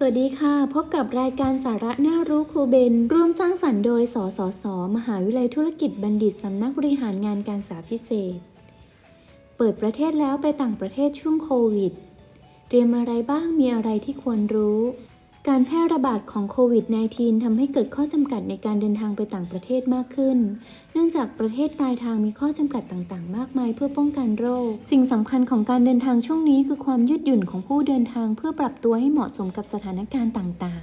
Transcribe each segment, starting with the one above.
สวัสดีค่ะ พบกับรายการสาระน่ารู้ครูเบน ร่วมสร้างสรรค์โดย สสส มหาวิทยาลัยธุรกิจบัณฑิต สำนักบริหารงานการศึกษาพิเศษ เปิดประเทศแล้วไปต่างประเทศช่วงโควิด เตรียมอะไรบ้างมีอะไรที่ควรรู้ การแพร่ระบาดของโควิด -19 ทำให้เกิดข้อจำกัดในการเดินทางไปต่างประเทศมากขึ้น เนื่องจากประเทศปลายทางมีข้อจำกัดต่างๆ มากมายเพื่อป้องกันโรค สิ่งสำคัญของการเดินทางช่วงนี้คือความยืดหยุ่นของผู้เดินทางเพื่อปรับตัวให้เหมาะสมกับสถานการณ์ต่าง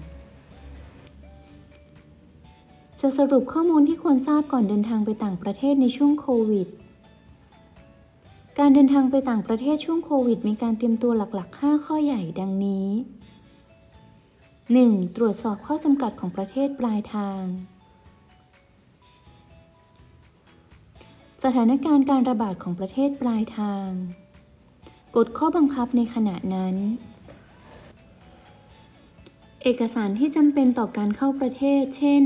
ๆ จะสรุปข้อมูลที่ควรทราบก่อนเดินทางไปต่างประเทศในช่วงโควิดการเดินทางไปต่างประเทศช่วงโควิด มีการเตรียมตัวหลัก ๆ 5 ข้อใหญ่ดังนี้ 1. ตรวจสอบข้อจำกัดของประเทศปลายทาง สถานการณ์การระบาดของประเทศปลายทาง กฎข้อบังคับในขณะนั้น เอกสารที่จำเป็นต่อการเข้าประเทศ เช่น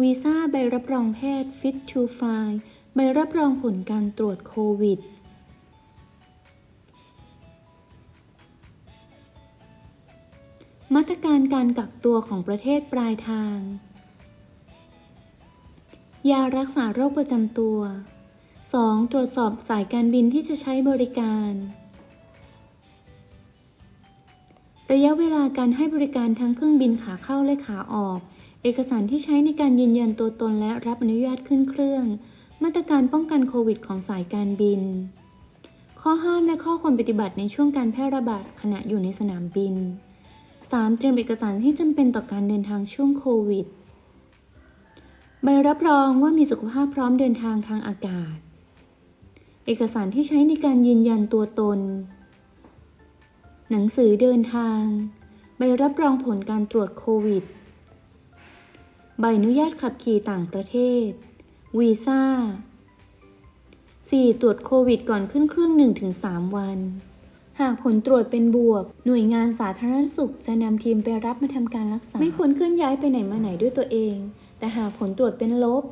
วีซ่าใบรับรองแพทย์ Fit to Fly ใบรับรองผลการตรวจโควิด มาตรการการกักตัวของประเทศปลายทาง ยารักษาโรคประจำตัว 2. ตรวจสอบสายการบินที่จะใช้บริการ ระยะเวลาการให้บริการทั้งเครื่องบินขาเข้าและขาออก เอกสารที่ใช้ในการยืนยันตัวตนและรับอนุญาตขึ้นเครื่อง มาตรการป้องกันโควิดของสายการบิน ข้อห้ามและข้อควรปฏิบัติในช่วงการแพร่ระบาดขณะอยู่ในสนามบิน 3. เตรียมเอกสารที่จำเป็นต่อการเดินทางช่วงโควิด ใบรับรองว่ามีสุขภาพพร้อมเดินทางทางอากาศ เอกสารที่ใช้ในการยืนยันตัวตน หนังสือเดินทาง ใบรับรองผลการตรวจโควิด ใบอนุญาตขับขี่ต่างประเทศ วีซ่า 4. ตรวจโควิดก่อนขึ้นเครื่อง 1-3 วัน หากผลตรวจเป็นบวก หน่วยงานสาธารณสุขจะนำทีมไปรับมาทำการรักษา ไม่ควรเคลื่อนย้ายไปไหนมาไหนด้วยตัวเอง แต่หากผลตรวจเป็นลบ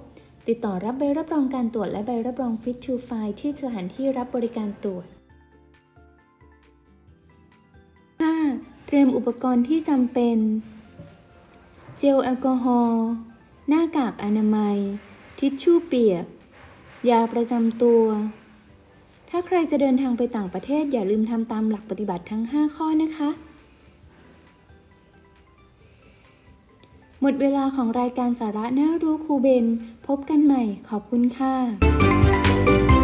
ติดต่อรับใบรับรองการตรวจและใบรับรอง Fit to Fly ที่สถานที่รับบริการตรวจ 5. เตรียมอุปกรณ์ที่จำเป็น เจลแอลกอฮอล์หน้ากากอนามัย ทิชชู่เปียก ยาประจำตัว ถ้าใครจะเดินทางไปต่างประเทศอย่าลืมทำตามหลักปฏิบัติทั้ง 5 ข้อนะคะ หมดเวลาของรายการสาระน่ารู้ครูเบน พบกันใหม่ขอบคุณค่ะ